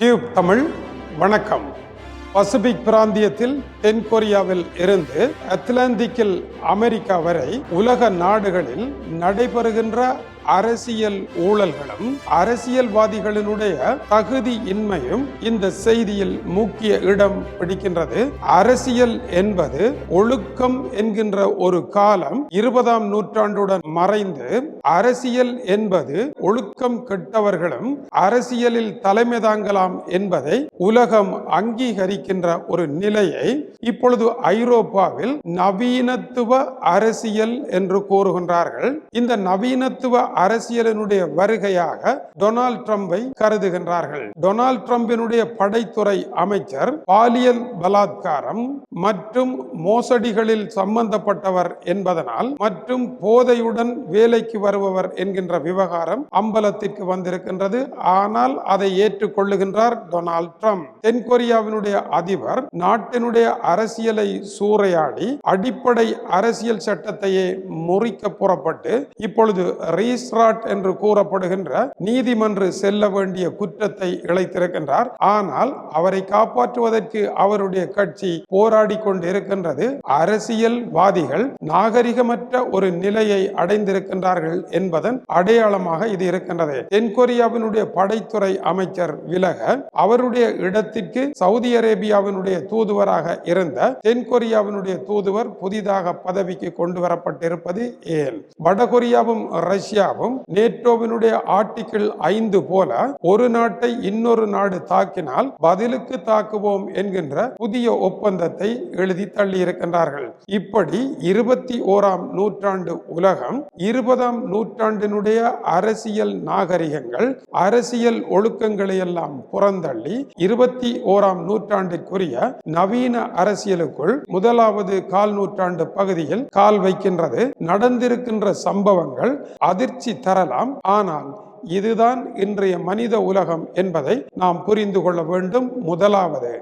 Tube Tamil வணக்கம். Pacific பிராந்தியத்தில் தென் கொரியாவில் இருந்து அத்லாந்திக்கில் அமெரிக்கா வரை உலக நாடுகளில் நடைபெறுகின்ற அரசியல் ஊழல்களும் அரசியல்வாதிகளினுடைய தகுதி இன்மையும் இந்த செய்தியில் முக்கிய இடம் பிடிக்கின்றது. அரசியல் என்பது ஒழுக்கம் என்கின்ற ஒரு காலம் இருபதாம் நூற்றாண்டுடன் மறைந்து அரசியல் என்பது ஒழுக்கம் கெட்டவர்களும் அரசியலில் தலைமை தாங்கலாம் என்பதை உலகம் அங்கீகரிக்கின்ற ஒரு நிலையை இப்பொழுது ஐரோப்பாவில் நவீனத்துவ அரசியல் என்று கூறுகின்றார்கள். இந்த நவீனத்துவ அரசியலினுடைய வருகையாக டொனால்ட் ட்ரம்பை கருதுகின்றார்கள். டொனால்ட் ட்ரம்பினுடைய படைத்துறை அமைச்சர் பாலியல் பலாத்காரம் மற்றும் மோசடிகளில் சம்பந்தப்பட்டவர் என்பதனால் மற்றும் போதையுடன் வேலைக்கு வருபவர் என்கின்ற விவகாரம் அம்பலத்திற்கு வந்திருக்கின்றது. ஆனால் அதை ஏற்றுக்கொள்ளுகின்றார் டொனால்ட் ட்ரம்ப். தென்கொரியாவினுடைய அதிபர் நாட்டினுடைய அரசியலை சூறையாடி அடிப்படை அரசியல் சட்டத்தையே முறிக்க புறப்பட்டு இப்பொழுது ரீஸ்ராட் என்று கூறப்படுகின்ற நீதிமன்று செல்ல வேண்டிய குற்றத்தை இழைத்திருக்கின்றார். ஆனால் அவரை காப்பாற்றுவதற்கு அவருடைய கட்சி போராடி கொண்டிருக்கின்றது. அரசியல்வாதிகள் நாகரிகமற்ற ஒரு நிலையை அடைந்திருக்கின்றார்கள் என்பதன் அடையாளமாக இது இருக்கின்றது. தென்கொரியாவினுடைய படைத்துறை அமைச்சர் விலக அவருடைய இடத்திற்கு சவுதி அரேபியாவினுடைய தூதுவராக இருந்த தென்கொரியாவினுடைய தூதுவர் புதிதாக பதவிக்கு கொண்டு வரப்பட்டிருப்பது ஏன்? வடகொரியாவும் ரஷ்யா ரஷ்யாவும் நேட்டோவினுடைய ஆர்டிக்கிள் ஐந்து போல ஒரு நாட்டை இன்னொரு நாடு தாக்கினால் பதிலுக்கு தாக்குவோம் என்கின்ற புதிய ஒப்பந்தத்தை எழுதி தள்ளியிருக்கின்றார்கள். இப்படி இருபத்தி ஓராம் நூற்றாண்டு உலகம் இருபதாம் நூற்றாண்டினுடைய அரசியல் நாகரிகங்கள் அரசியல் ஒழுக்கங்களை எல்லாம் புறந்தள்ளி இருபத்தி ஓராம் நூற்றாண்டிற்குரிய நவீன அரசியலுக்குள் முதலாவது கால் நூற்றாண்டு பகுதியில் கால் வைக்கின்றது. நடந்திருக்கின்ற சம்பவங்கள் அதிர்ச்சி தரலாம். ஆனால் இதுதான் இன்றைய மனித உலகம் என்பதை நாம் புரிந்து கொள்ள வேண்டும். முதலாவது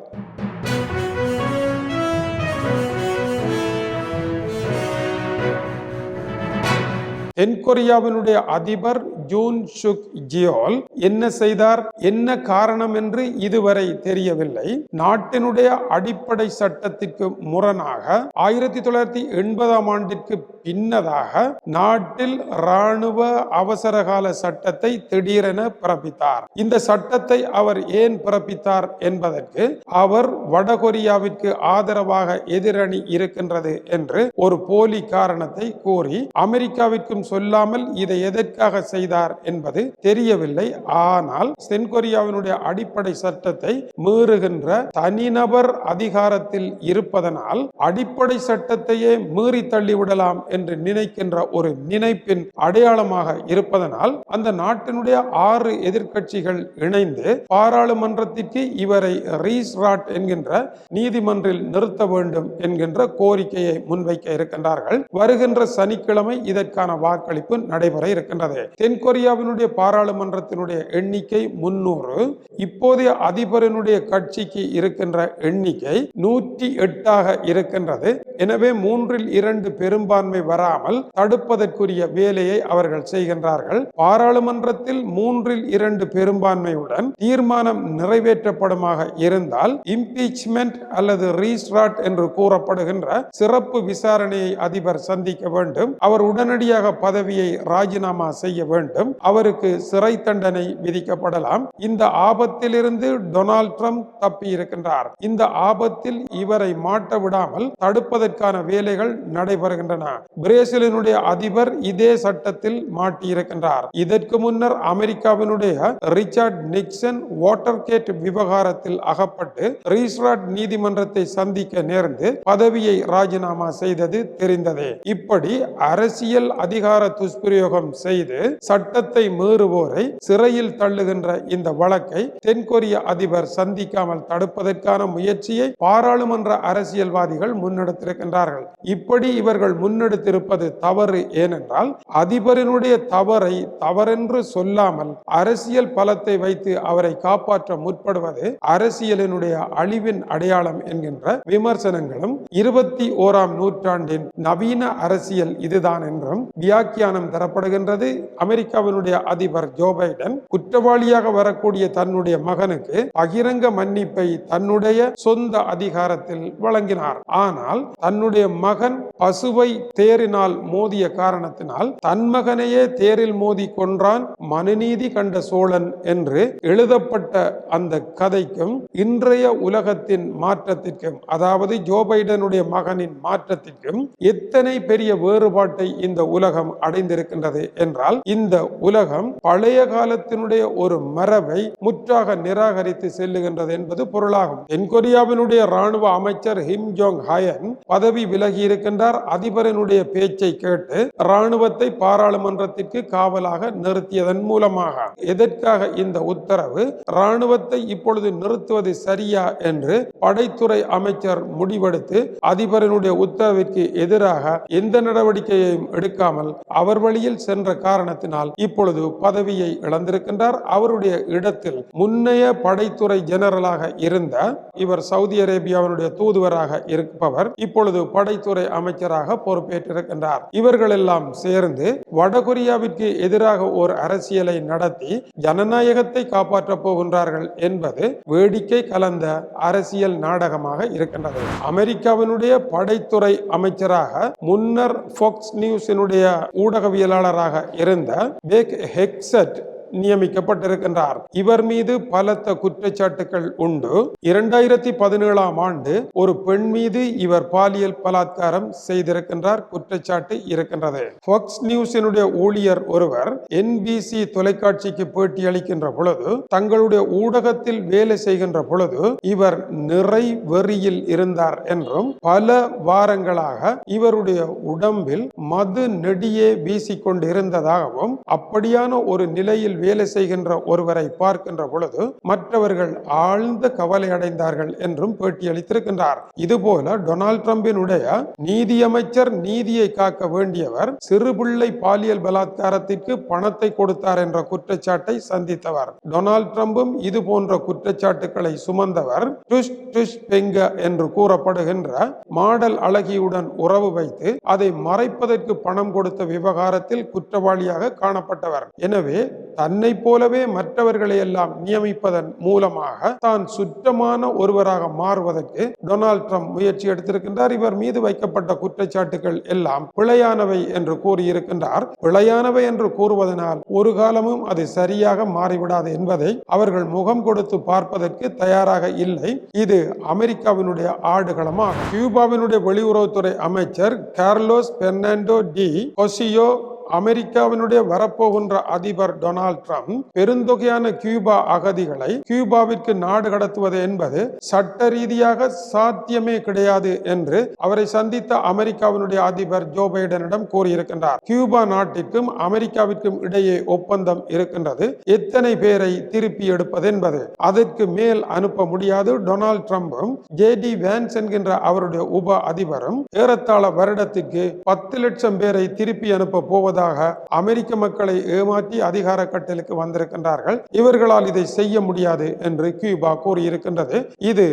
தென்கொரியாவினுடைய அதிபர் ஜூன் சுக் ஜியோல் என்ன செய்தார்? என்ன காரணம் என்று இதுவரை தெரியவில்லை. நாட்டினுடைய அடிப்படை சட்டத்திற்கு முரணாக ஆயிரத்தி தொள்ளாயிரத்தி எண்பதாம் ஆண்டிற்கு பின்னதாக நாட்டில் ராணுவ அவசரகால சட்டத்தை திடீரென பிறப்பித்தார். இந்த சட்டத்தை அவர் ஏன் பிறப்பித்தார் என்பதற்கு அவர் வடகொரியாவிற்கு ஆதரவாக எதிரணி இருக்கின்றது என்று ஒரு போலி காரணத்தை கூறி அமெரிக்காவிற்கும் சொல்லாமல் இதை எதற்காக செய்தார் என்பது தெரியவில்லை. ஆனால் தென்கொரியாவினுடைய அடிப்படை சட்டத்தை மீறுகின்ற தனிநபர் அதிகாரத்தில் இருப்பதனால் அடிப்படை சட்டத்தையே மீறி தள்ளிவிடலாம் என்று நினைக்கின்ற ஒரு நினைப்பின் அடையாளமாக இருப்பதனால் அந்த நாட்டினுடைய ஆறு எதிர்கட்சிகள் இணைந்து பாராளுமன்றத்திற்கு இவரை ரீஸ்ராட் என்கின்ற நீதிமன்றில் நிறுத்த வேண்டும் என்கின்ற கோரிக்கையை முன்வைக்க இருக்கின்றார்கள். வருகின்ற சனிக்கிழமை இதற்கான வாக்களிப்பு நடைபெற இருக்கின்றது. தென்கொரியாவினுடைய பாராளுமன்றத்தினுடைய எண்ணிக்கை முன்னூறு. இப்போதைய அதிபரனுடைய கட்சிக்கு இருக்கின்ற எண்ணிக்கை நூற்றி எட்டாக இருக்கின்றது. எனவே மூன்றில் இரண்டு பெரும்பான்மை வராமல் தடுப்பதற்குரிய வேலையை அவர்கள் செய்கின்றார்கள். பாராளுமன்றத்தில் மூன்றில் இரண்டு பெரும்பான்மையுடன் தீர்மானம் நிறைவேற்றப்படுமாக இருந்தால் இம்பீச்மெண்ட் அல்லது ரீஸ்ராட் என்று கூறப்படுகின்ற சிறப்பு விசாரணையை அதிபர் சந்திக்க வேண்டும். அவர் உடனடியாக பதவியை ராஜினாமா செய்ய வேண்டும். அவருக்கு சிறை தண்டனை விதிக்கப்படலாம். இந்த ஆபத்திலிருந்து டொனால்ட் ட்ரம்ப் தப்பி இருக்கின்றார். இந்த ஆபத்தில் இவரை மாட்ட விடாமல் தடுப்பதற்கான வேலைகள் நடைபெறுகின்றன. பிரேசிலினுடைய அதிபர் இதே சட்டத்தில் மாட்டியிருக்கின்றார். இதற்கு முன்னர் அமெரிக்காவினுடைய ரிச்சர்ட் நிக்சன் வாட்டர் கேட் விவகாரத்தில் அகப்பட்டு ரீஸ்ராட் நீதிமன்றத்தை சந்திக்க நேர்ந்து பதவியை ராஜினாமா செய்தது தெரிந்ததே. இப்படி அரசியல் அதிகார அதிகார துஷ்பிரயோகம் செய்து சட்டத்தை மீறுவோரை சிறையில் தள்ளுகின்ற இந்த வழக்கை தென்கொரிய அதிபர் சந்திக்காமல் தடுப்பதற்கான முயற்சியை பாராளுமன்ற அரசியல்வாதிகள் முன்னெடுத்திருக்கின்றார்கள். இப்படி இவர்கள் முன்னெடுத்திருப்பது தவறு ஏனென்றால் அதிபரினுடைய தவறை தவறென்று சொல்லாமல் அரசியல் பலத்தை வைத்து அவரை காப்பாற்ற முற்படுவது அரசியலினுடைய அழிவின் அடையாளம் என்கின்ற விமர்சனங்களும் இருபத்தி ஓராம் நூற்றாண்டின் நவீன அரசியல் இதுதான் என்றும் வியாக் வியாக்கியானம் தரப்படுகின்றது. அமெரிக்காவினுடைய அதிபர் ஜோ பைடன் குற்றவாளியாக வரக்கூடிய தன்னுடைய மகனுக்கு பகிரங்க மன்னிப்பை தன்னுடைய சொந்த அதிகாரத்தில் வழங்கினார். ஆனால் தன்னுடைய மகன் பசுவை தேரினால் மோதிய காரணத்தினால் தன் மகனையே தேரில் மோதி கொன்றான் மனுநீதி கண்ட சோழன் என்று எழுதப்பட்ட அந்த கதைக்கும் இன்றைய உலகத்தின் மாற்றத்திற்கும் அதாவது ஜோ பைடனுடைய மகனின் மாற்றத்திற்கும் எத்தனை பெரிய வேறுபாட்டை இந்த உலகம் அடைந்திருக்கின்றது என்றால் இந்த உலகம் பழைய காலத்தினுடைய ஒரு மரபை முற்றாக நிராகரித்து செல்லுகின்றது என்பது பொருளாகும். தென்கொரியாவினுடைய ராணுவ அமைச்சர் ஹிம் ஜோங் ஹயன் பதவி விலகி இருக்கின்றார். அதிபரனுடைய பேச்சை கேட்டு ராணுவத்தை பாராளுமன்றத்திற்கு காவலாக நிறுத்தியதன் மூலமாக. எதற்காக இந்த உத்தரவு? ராணுவத்தை இப்பொழுது நிறுத்துவது சரியா என்று படைத்துறை அமைச்சர் முடிவெடுத்து அதிபரனுடைய உத்தரவிற்கு எதிராக எந்த நடவடிக்கையையும் எடுக்காமல் அவர் வழியில் சென்ற காரணத்தினால் இப்பொழுது பதவியை இழந்திருக்கின்றார். அவருடைய இடத்தில் முன்னைய படைத்துறை ஜெனரலாக இருந்த இவர் சவுதி அரேபியாவினுடைய தூதுவராக இருப்பவர் இப்பொழுது படைத்துறை அமைச்சராக பொறுப்பேற்றிருக்கின்றார். இவர்கள் எல்லாம் சேர்ந்து வடகொரியாவிற்கு எதிராக ஒரு அரசியலை நடத்தி ஜனநாயகத்தை காப்பாற்றப் போகின்றார்கள் என்பது வேடிக்கை கலந்த அரசியல் நாடகமாக இருக்கின்றது. அமெரிக்காவினுடைய படைத்துறை அமைச்சராக முன்னர் ஃபோக்ஸ் நியூஸினுடைய ஊடகவியலாளராக இருந்த பேக் ஹெக்சட் நியமிக்கப்பட்டிருக்கின்றார். இவர் மீது பலத்த குற்றச்சாட்டுகள் உண்டு. இரண்டாயிரத்தி பதினேழாம் ஆண்டு ஒரு பெண் மீது இவர் பாலியல் பலாத்காரம் செய்திருக்கின்றார் குற்றச்சாட்டு இருக்கின்றது. ஃபாக்ஸ் நியூஸினுடைய ஊழியர் ஒருவர் என்பிசி தொலைக்காட்சிக்கு பேட்டி அளிக்கின்ற பொழுது தங்களுடைய ஊடகத்தில் வேலை செய்கின்ற பொழுது இவர் நிறை வெறியில் இருந்தார் என்றும் பல வாரங்களாக இவருடைய உடம்பில் மது நெடியே வீசிக்கொண்டு இருந்ததாகவும் அப்படியான ஒரு நிலையில் வேலை செய்கின்ற ஒருவரை பார்க்கின்ற பொழுது மற்றவர்கள் ஆழ்ந்த கவலை அடைந்தார்கள் என்றும் பேட்டியளித்திருக்கின்றார். இதுபோல டொனால்ட் டிரம்பினுடைய நீதியமைச்சர் நீதியை காக்க வேண்டியவர் சிறுபிள்ளை பாலியல் பலாத்காரத்திற்கு பணத்தை கொடுத்தார் என்ற குற்றச்சாட்டை சந்தித்தவர். டொனால்ட் டிரம்பும் இது போன்ற குற்றச்சாட்டுகளை சுமந்தவர் டுஷ் டுஷ் பெங்க என்று கூறப்படுகின்ற மாடல் அழகியுடன் உறவு வைத்து அதை மறைப்பதற்கு பணம் கொடுத்த விவகாரத்தில் குற்றவாளியாக காணப்பட்டவர். எனவே தன்னை போலவே மற்றவர்களை எல்லாம் நியமிப்பதன் மூலமாக தான் சுற்றமான ஒருவராக மாறுவதற்கு டொனால்ட் ட்ரம்ப் முயற்சி எடுத்திருக்கின்றார். இவர் மீது வைக்கப்பட்ட குற்றச்சாட்டுகள் எல்லாம் பிழையானவை என்று கூறியிருக்கின்றார். பிழையானவை என்று கூறுவதனால் ஒரு காலமும் அது சரியாக மாறிவிடாது என்பதை அவர்கள் முகம் கொடுத்து பார்ப்பதற்கு தயாராக இல்லை. இது அமெரிக்காவினுடைய ஆடுகளமாகும் கியூபாவினுடைய வெளியுறவுத்துறை அமைச்சர் கார்லோஸ் பெர்னாண்டோ டி கொசியோ அமெரிக்காவினுடைய வரப்போகின்ற அதிபர் டொனால்ட் ட்ரம்ப் பெருந்தொகையான கியூபா அகதிகளை கியூபாவிற்கு நாடு கடத்துவது என்பது சட்ட ரீதியாக சாத்தியமே கிடையாது என்று அவரை சந்தித்த அமெரிக்காவினுடைய அதிபர் ஜோ பைடனிடம் கூறியிருக்கின்றார். கியூபா நாட்டிற்கும் அமெரிக்காவிற்கும் இடையே ஒப்பந்தம் இருக்கின்றது. எத்தனை பேரை திருப்பி எடுப்பது என்பது அதற்கு மேல் அனுப்ப முடியாது. டொனால்ட் ட்ரம்பும் ஜே டி வேன்ஸ் என்கின்ற அவருடைய உப அதிபரும் ஏறத்தாழ வருடத்திற்கு பத்து லட்சம் பேரை திருப்பி அனுப்ப போவது முழுவதாக அமெரிக்க மக்களை ஏமாற்றி அதிகார கட்டலுக்கு வந்திருக்கின்றார்கள். இவர்களால் இதை செய்ய முடியாது என்று கியூபா கூறியிருக்கின்றது. இது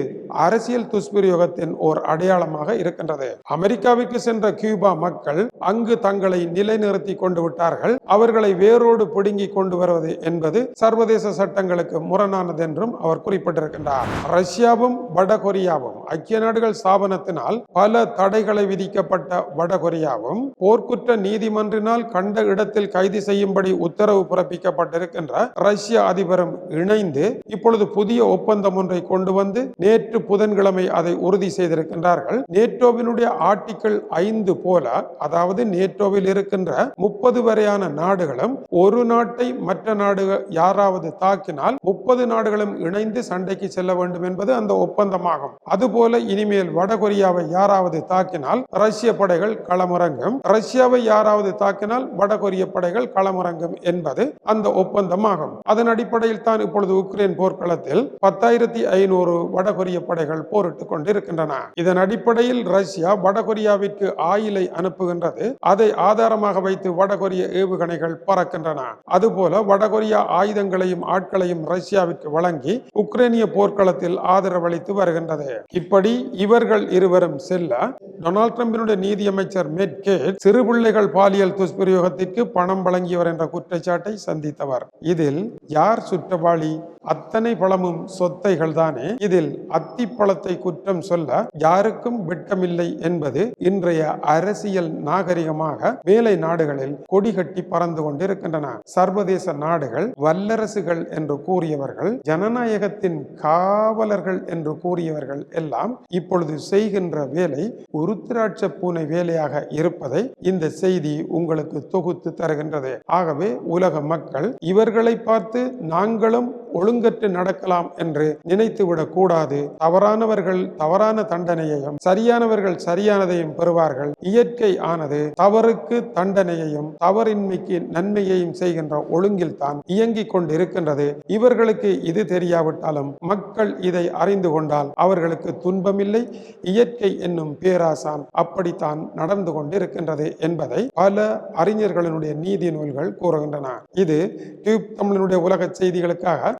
அரசியல் துஷ்பிரயோகத்தின் ஓர் அடையாளமாக இருக்கின்றது. அமெரிக்காவிற்கு சென்ற கியூபா மக்கள் அங்கு தங்களை நிலைநிறுத்தி கொண்டு விட்டார்கள். அவர்களை வேரோடு பிடுங்கி கொண்டு வருவது என்பது சர்வதேச சட்டங்களுக்கு முரணானது என்றும் அவர் குறிப்பிட்டிருக்கின்றார். ரஷ்யாவும் வடகொரியாவும் ஐக்கிய நாடுகள் ஸ்தாபனத்தினால் பல தடைகளை விதிக்கப்பட்ட வடகொரியாவும் போர்க்குற்ற நீதிமன்றினால் கண்ட இடத்தில் கைது செய்யும்படி உத்தரவு பிறப்பிக்கப்பட்டிருக்கின்ற ரஷ்ய அதிபரும் இணைந்து இப்பொழுது புதிய ஒப்பந்தம் ஒன்றை கொண்டு வந்து நேற்று புதன்கிழமை அதை உறுதி செய்திருக்கின்றார்கள். நேட்டோவினுடைய ஆர்டிக்கிள் ஐந்து போல அதாவது நேட்டோவில் இருக்கின்ற முப்பது வரையான நாடுகளும் ஒரு நாட்டை மற்ற நாடுகள் யாராவது தாக்கினால் முப்பது நாடுகளும் இணைந்து சண்டைக்கு செல்ல வேண்டும் என்பது அந்த ஒப்பந்தமாகும். அதுபோல இனிமேல் வடகொரியாவை யாராவது தாக்கினால் ரஷ்ய படைகள் களமிறங்கும். ரஷ்யாவை யாராவது தாக்கினால் வடகொரிய படைகள் களமிறங்கும் என்பது அந்த ஒப்பந்தமாகும். அதன் அடிப்படையில் தான் இப்பொழுது உக்ரைன் போர்க்களத்தில் பத்தாயிரத்தி ஐநூறு வடகொரிய படைகள் போரிட்டுக் கொண்டிருக்கின்றன. இதன் அடிப்படையில் ரஷ்யா வடகொரியாவிற்கு ஆயிலை அனுப்புகின்றது. அதை ஆதாரமாக வைத்து வடகொரிய ஏவுகணைகள் பறக்கின்றன. அதுபோல வடகொரியா ஆயுதங்களையும் ஆட்களையும் ரஷ்யாவிற்கு வழங்கி உக்ரைனிய போர்க்களத்தில் ஆதரவளித்து வருகின்றது. இப்படி இவர்கள் இருவரும் செல்ல டொனால்ட் ட்ரம்பினுடைய நீதியமைச்சர் மெட் கேட் சிறு பிள்ளைகள் பாலியல் துஷ்பிரயோகத்திற்கு பணம் வழங்கியவர் என்ற குற்றச்சாட்டை சந்தித்தவர். இதில் யார் சுற்றவாளி? அத்தனை பழமும் சொத்தைகள் தானே இதில் அத்திப்பழத்தை குற்றம் சொல்ல யாருக்கும் வெட்கமில்லை என்பது இன்றைய அரசியல் நாகரிகமாக வேலை நாடுகளில் கொடிகட்டி பறந்து கொண்டிருக்கின்றன. சர்வதேச நாடுகள் வல்லரசுகள் என்று கூறியவர்கள் ஜனநாயகத்தின் காவலர்கள் என்று கூறியவர்கள் எல்லாம் இப்பொழுது செய்கின்ற வேலை உருத்திராட்ச பூனை வேலையாக இருப்பதை இந்த செய்தி உங்களுக்கு தொகுத்து தருகின்றது. ஆகவே உலக மக்கள் இவர்களை பார்த்து நாங்களும் ஒழுங்கற்று நடக்கலாம் என்று நினைத்துவிடக் கூடாது. தவறானவர்கள் தவறான தண்டனையையும் சரியானவர்கள் சரியானதையும் பெறுவார்கள். இயற்கை ஆனது தவறுக்கு தண்டனையையும் தவறின்மைக்கு நன்மையையும் செய்கின்ற ஒழுங்கில் தான் இயங்கிக் கொண்டிருக்கின்றது. இவர்களுக்கு இது தெரியாவிட்டாலும் மக்கள் இதை அறிந்து கொண்டால் அவர்களுக்கு துன்பமில்லை. இயற்கை என்னும் பேராசான் அப்படித்தான் நடந்து கொண்டிருக்கின்றது என்பதை பல அறிஞர்களினுடைய நீதி நூல்கள் கூறுகின்றன. இது டியூப் தமிழனுடைய உலக செய்திகளுக்காக